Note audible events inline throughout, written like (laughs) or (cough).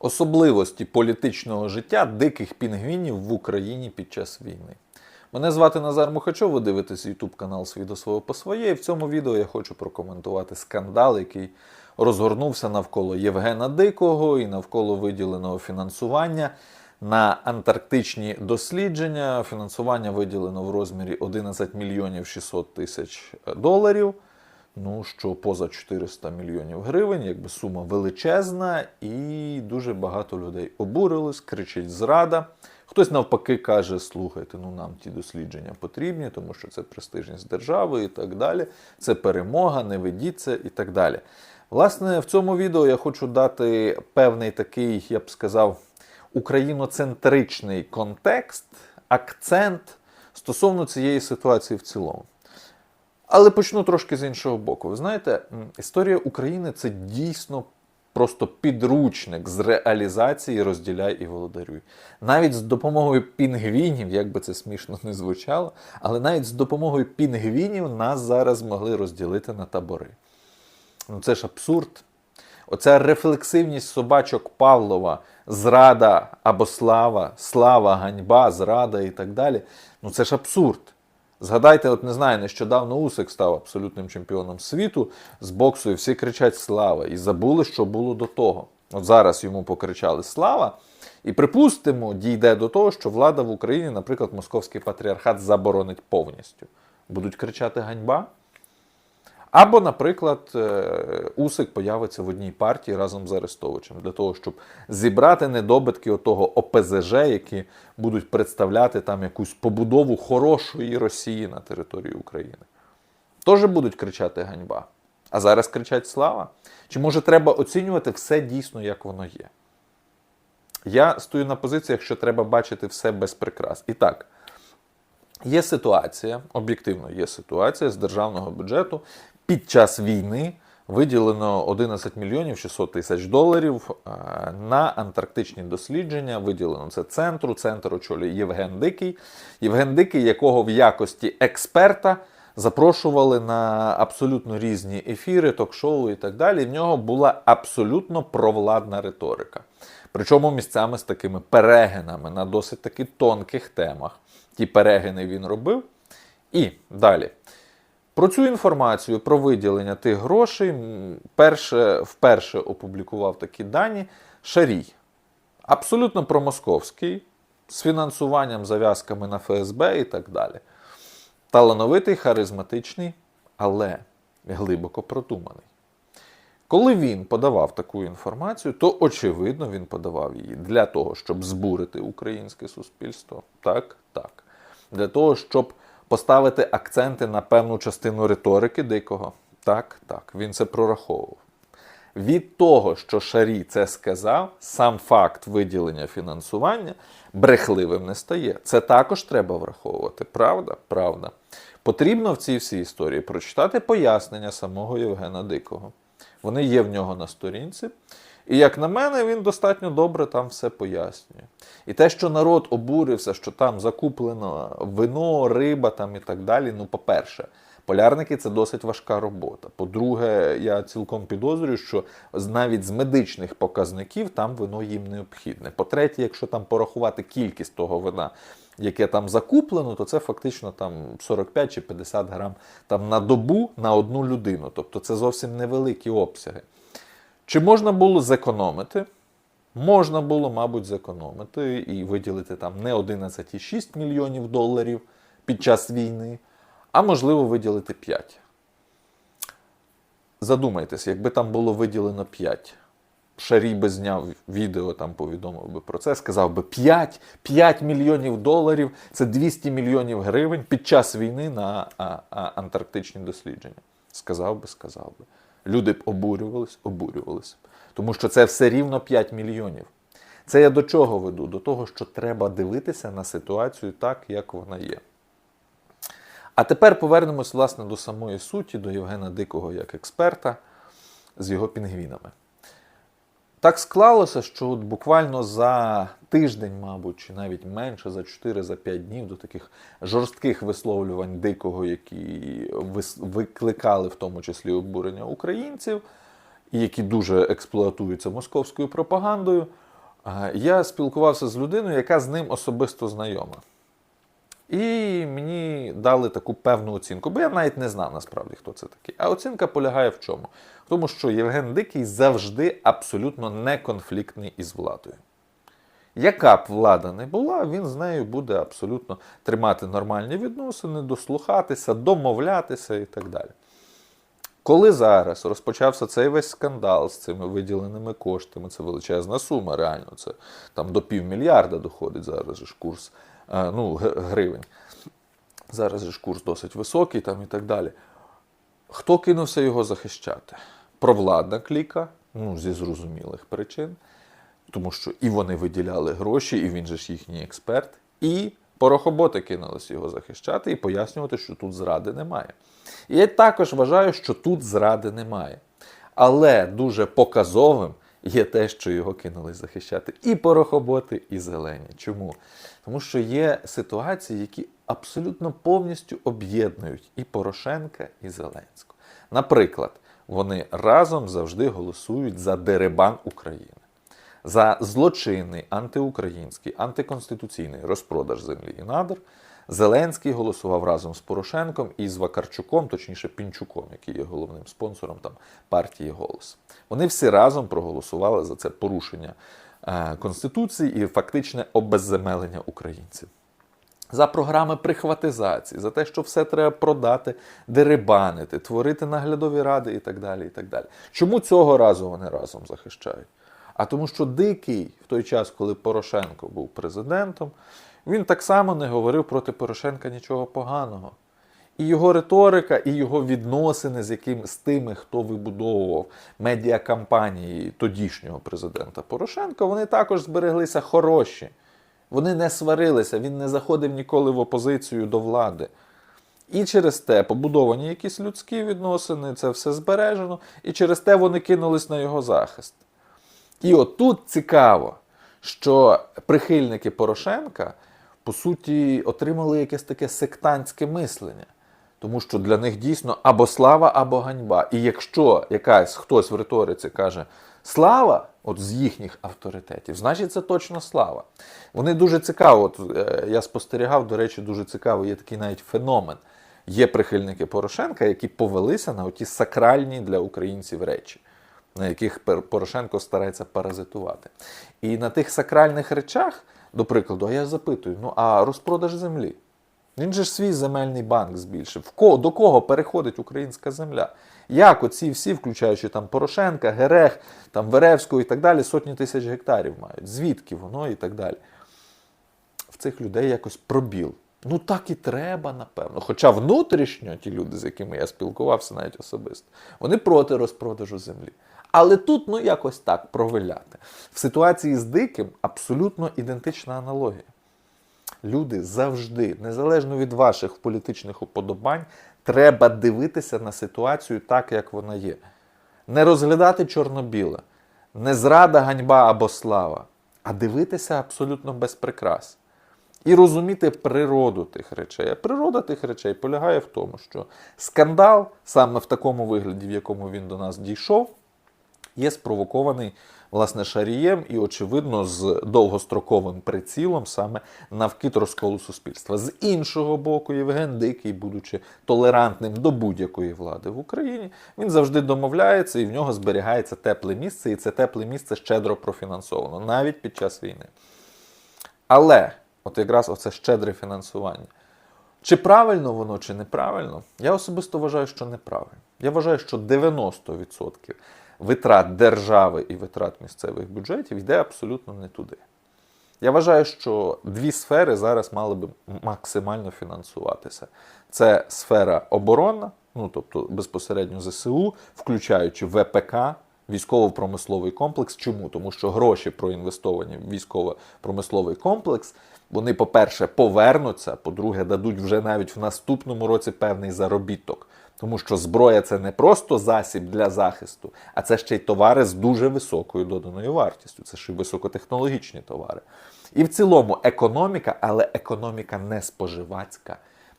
Особливості політичного життя диких пінгвінів в Україні під час війни. Мене звати Назар Мухачов, ви дивитесь YouTube канал «Свій до свого по своє. І в цьому відео я хочу прокоментувати скандал, який розгорнувся навколо Євгена Дикого і навколо виділеного фінансування на антарктичні дослідження. Фінансування виділено в розмірі 11 мільйонів 600 тисяч доларів. Ну, що поза 400 мільйонів гривень, якби сума величезна, і дуже багато людей обурились, кричить зрада. Хтось навпаки каже: слухайте, ну нам ті дослідження потрібні, тому що це престижність держави і так далі. Це перемога, не ведіться і так далі. Власне, в цьому відео я хочу дати певний такий, я б сказав, україноцентричний контекст, акцент стосовно цієї ситуації в цілому. Але почну трошки з іншого боку. Ви знаєте, історія України це дійсно просто підручник з реалізації розділяй і володарюй. Навіть з допомогою пінгвінів, як би це смішно не звучало, але навіть з допомогою пінгвінів нас зараз могли розділити на табори. Ну це ж абсурд. Оця рефлексивність собачок Павлова, зрада або слава, слава, ганьба, зрада і так далі. Ну це ж абсурд. Згадайте, от не знаю, нещодавно Усик став абсолютним чемпіоном світу з боксу, і всі кричать Слава! І забули, що було до того. От зараз йому покричали Слава. І припустимо, дійде до того, що влада в Україні, наприклад, московський патріархат заборонить повністю. Будуть кричати ганьба. Або, наприклад, е, Усик появиться в одній партії разом з Арестовичем для того, щоб зібрати недобитки отого ОПЗЖ, які будуть представляти там якусь побудову хорошої Росії на території України. Теж будуть кричати ганьба. А зараз кричать слава. Чи може треба оцінювати все дійсно, як воно є? Я стою на позиціях, що треба бачити все без прикрас. І так, Є ситуація, об'єктивно є ситуація з державного бюджету. Під час війни виділено 11 мільйонів 600 тисяч доларів е, на антарктичні дослідження. Виділено це центру. Центр очолює Євген Дикий. Євген Дикий, якого в якості експерта запрошували на абсолютно різні ефіри, ток-шоу і так далі. В нього була абсолютно провладна риторика. Причому місцями з такими перегинами на досить таки тонких темах. Ті перегини він робив. І далі. Про цю інформацію про виділення тих грошей перше, вперше опублікував такі дані Шарій. Абсолютно промосковський, з фінансуванням, зав'язками на ФСБ і так далі. Талановитий, харизматичний, але глибоко продуманий. Коли він подавав таку інформацію, то очевидно він подавав її для того, щоб збурити українське суспільство. Так, так. Для того, щоб поставити акценти на певну частину риторики дикого. Так, так, він це прораховував. Від того, що Шарі це сказав, сам факт виділення фінансування брехливим не стає. Це також треба враховувати. Правда? Правда. Потрібно в цій всій історії прочитати пояснення самого Євгена Дикого. Вони є в нього на сторінці. І як на мене, він достатньо добре там все пояснює. І те, що народ обурився, що там закуплено вино, риба там і так далі. Ну, по-перше, полярники це досить важка робота. По-друге, я цілком підозрюю, що навіть з медичних показників там вино їм необхідне. По-третє, якщо там порахувати кількість того вина, яке там закуплено, то це фактично там 45 чи 50 грам там на добу на одну людину. Тобто це зовсім невеликі обсяги. Чи можна було зекономити? Можна було, мабуть, зекономити і виділити там не 11,6 мільйонів доларів під час війни, а можливо виділити 5. Задумайтесь, якби там було виділено 5. Шарій би зняв відео, там повідомив би про це, сказав би 5, 5 мільйонів доларів це 200 мільйонів гривень під час війни на а, а, антарктичні дослідження. Сказав би, сказав би. Люди б обурювались, обурювались. Тому що це все рівно 5 мільйонів. Це я до чого веду? До того, що треба дивитися на ситуацію так, як вона є. А тепер повернемось власне до самої суті, до Євгена Дикого як експерта з його пінгвінами. Так склалося, що от буквально за тиждень, мабуть, чи навіть менше, за 4-5 днів до таких жорстких висловлювань дикого, які викликали в тому числі обурення українців, і які дуже експлуатуються московською пропагандою, Я спілкувався з людиною, яка з ним особисто знайома. І мені дали таку певну оцінку, бо я навіть не знав насправді, хто це такий. А оцінка полягає в чому? В тому, що Євген Дикий завжди абсолютно не конфліктний із владою. Яка б влада не була, він з нею буде абсолютно тримати нормальні відносини, дослухатися, домовлятися і так далі. Коли зараз розпочався цей весь скандал з цими виділеними коштами, це величезна сума, реально, це там до півмільярда доходить зараз ж курс ну, гривень. Зараз ж курс досить високий там і так далі. Хто кинувся його захищати? Провладна кліка, ну, зі зрозумілих причин, тому що і вони виділяли гроші, і він же ж їхній експерт, і порохоботи кинулися його захищати і пояснювати, що тут зради немає. І я також вважаю, що тут зради немає. Але дуже показовим є те, що його кинулись захищати і порохоботи, і зелені. Чому? Тому що є ситуації, які абсолютно повністю об'єднують і Порошенка, і Зеленського. Наприклад, вони разом завжди голосують за дерибан України. За злочинний антиукраїнський, антиконституційний розпродаж землі і надр Зеленський голосував разом з Порошенком і з Вакарчуком, точніше Пінчуком, який є головним спонсором там партії Голос. Вони всі разом проголосували за це порушення конституції і фактичне обезземелення українців. За програми прихватизації, за те, що все треба продати, дерибанити, творити наглядові ради і так далі. і так далі. Чому цього разу вони разом захищають? А тому, що Дикий в той час, коли Порошенко був президентом, він так само не говорив проти Порошенка нічого поганого. І його риторика, і його відносини з яким з тими, хто вибудовував медіакампанії тодішнього президента Порошенка, вони також збереглися хороші. Вони не сварилися, він не заходив ніколи в опозицію до влади. І через те побудовані якісь людські відносини, це все збережено, і через те вони кинулись на його захист. І от тут цікаво, що прихильники Порошенка, по суті, отримали якесь таке сектантське мислення. Тому що для них дійсно або слава, або ганьба. І якщо якась хтось в риториці каже слава, от з їхніх авторитетів, значить це точно слава. Вони дуже цікаво. От, е, я спостерігав, до речі, дуже цікаво, є такий навіть феномен. Є прихильники Порошенка, які повелися на оті сакральні для українців речі, на яких Порошенко старається паразитувати. І на тих сакральних речах, до прикладу, а я запитую: ну а розпродаж землі? Він же ж свій земельний банк збільшив. В кого, до кого переходить українська земля? Як оці всі, включаючи там Порошенка, Герех, там Веревського і так далі, сотні тисяч гектарів мають? Звідки воно і так далі? В цих людей якось пробіл. Ну так і треба, напевно. Хоча внутрішньо ті люди, з якими я спілкувався, навіть особисто, вони проти розпродажу землі. Але тут ну якось так провиляти. В ситуації з диким абсолютно ідентична аналогія. Люди завжди, незалежно від ваших політичних уподобань, треба дивитися на ситуацію так, як вона є. Не розглядати чорно-біле, не зрада, ганьба або слава, а дивитися абсолютно без прикрас. І розуміти природу тих речей. А природа тих речей полягає в тому, що скандал саме в такому вигляді, в якому він до нас дійшов, є спровокований власне шарієм і, очевидно, з довгостроковим прицілом саме навкид розколу суспільства. З іншого боку, Євген Дикий, будучи толерантним до будь-якої влади в Україні, він завжди домовляється і в нього зберігається тепле місце, і це тепле місце щедро профінансовано, навіть під час війни. Але, от якраз оце щедре фінансування. Чи правильно воно, чи неправильно? Я особисто вважаю, що неправильно. Я вважаю, що 90% витрат держави і витрат місцевих бюджетів йде абсолютно не туди. Я вважаю, що дві сфери зараз мали би максимально фінансуватися. Це сфера оборонна, ну тобто безпосередньо ЗСУ, включаючи ВПК, військово-промисловий комплекс. Чому? Тому що гроші проінвестовані в військово-промисловий комплекс, вони, по-перше, повернуться, по-друге, дадуть вже навіть в наступному році певний заробіток. Тому що зброя це не просто засіб для захисту, а це ще й товари з дуже високою доданою вартістю. Це ще й високотехнологічні товари. І в цілому економіка, але економіка не споживацька,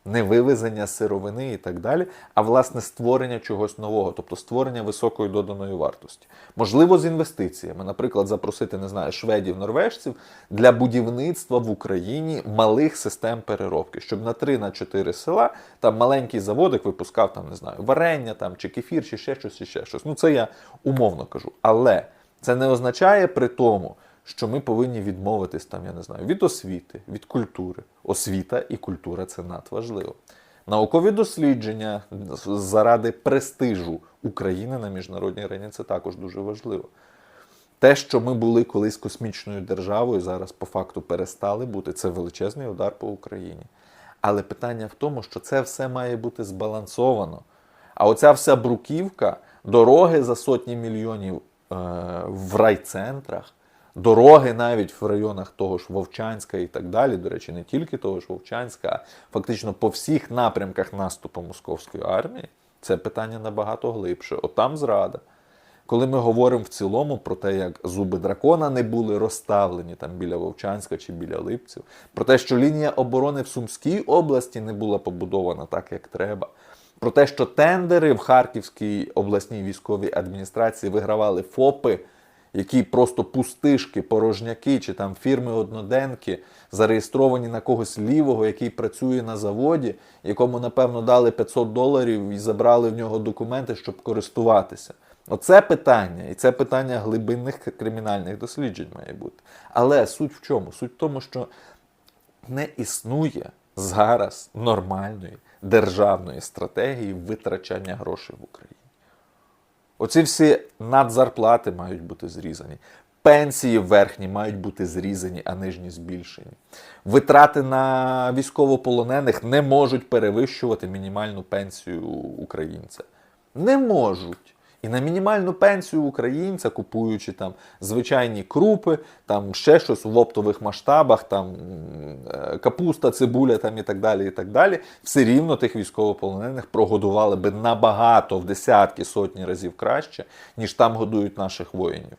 не вивезення сировини і так далі, а власне створення чогось нового, тобто створення високої доданої вартості. Можливо, з інвестиціями, наприклад, запросити, не знаю, шведів, норвежців для будівництва в Україні малих систем переробки, щоб на 3-4 села там маленький заводик випускав там, не знаю, варення там чи кефір, чи ще щось, чи ще щось. Ну це я умовно кажу. Але це не означає при тому, що ми повинні відмовитись там, я не знаю, від освіти, від культури. Освіта і культура це надважливо. Наукові дослідження заради престижу України на міжнародній арені це також дуже важливо. Те, що ми були колись космічною державою, зараз по факту перестали бути, це величезний удар по Україні. Але питання в тому, що це все має бути збалансовано. А оця вся бруківка, дороги за сотні мільйонів е, в райцентрах, дороги навіть в районах того ж Вовчанська і так далі. До речі, не тільки того ж Вовчанська, а фактично по всіх напрямках наступу московської армії. Це питання набагато глибше. Отам зрада. Коли ми говоримо в цілому про те, як зуби дракона не були розставлені там біля Вовчанська чи біля Липців, про те, що лінія оборони в Сумській області не була побудована так, як треба, про те, що тендери в Харківській обласній військовій адміністрації вигравали ФОПи, які просто пустишки, порожняки чи там фірми одноденки зареєстровані на когось лівого, який працює на заводі, якому, напевно, дали 500 доларів і забрали в нього документи, щоб користуватися. Оце питання, і це питання глибинних кримінальних досліджень має бути. Але суть в чому? Суть в тому, що не існує зараз нормальної державної стратегії витрачання грошей в Україні. Оці всі надзарплати мають бути зрізані. Пенсії верхні мають бути зрізані, а нижні збільшені. Витрати на військовополонених не можуть перевищувати мінімальну пенсію українця. Не можуть. І на мінімальну пенсію українця, купуючи там звичайні крупи, там ще щось в оптових масштабах, там е, капуста, цибуля там і так далі, і так далі, все рівно тих військовополонених прогодували би набагато в десятки сотні разів краще, ніж там годують наших воїнів,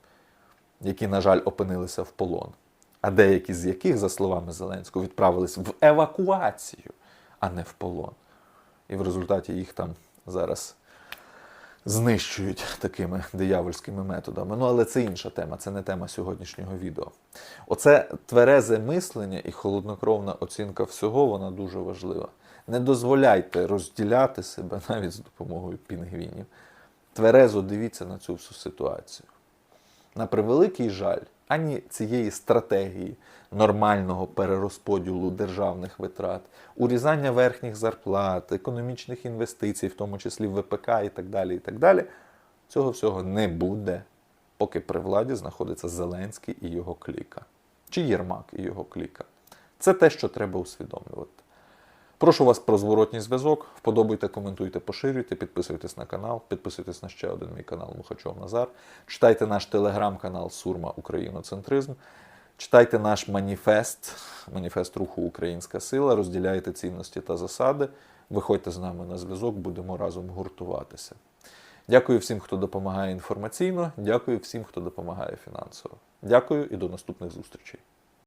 які, на жаль, опинилися в полон. А деякі з яких, за словами Зеленського, відправились в евакуацію, а не в полон. І в результаті їх там зараз знищують такими диявольськими методами. Ну, але це інша тема, це не тема сьогоднішнього відео. Оце тверезе мислення і холоднокровна оцінка всього, вона дуже важлива. Не дозволяйте розділяти себе (laughs) навіть з допомогою пінгвінів. Тверезо дивіться на цю всю ситуацію. На превеликий жаль, ані цієї стратегії нормального перерозподілу державних витрат, урізання верхніх зарплат, економічних інвестицій, в тому числі ВПК і так далі. і так далі, Цього всього не буде, поки при владі знаходиться Зеленський і його кліка. Чи Єрмак і його кліка. Це те, що треба усвідомлювати. Прошу вас про зворотній зв'язок. Вподобайте, коментуйте, поширюйте, підписуйтесь на канал, підписуйтесь на ще один мій канал Мухачов Назар. Читайте наш телеграм-канал Сурма Україноцентризм. Читайте наш маніфест, маніфест руху Українська сила, розділяйте цінності та засади. Виходьте з нами на зв'язок, будемо разом гуртуватися. Дякую всім, хто допомагає інформаційно. Дякую всім, хто допомагає фінансово. Дякую і до наступних зустрічей.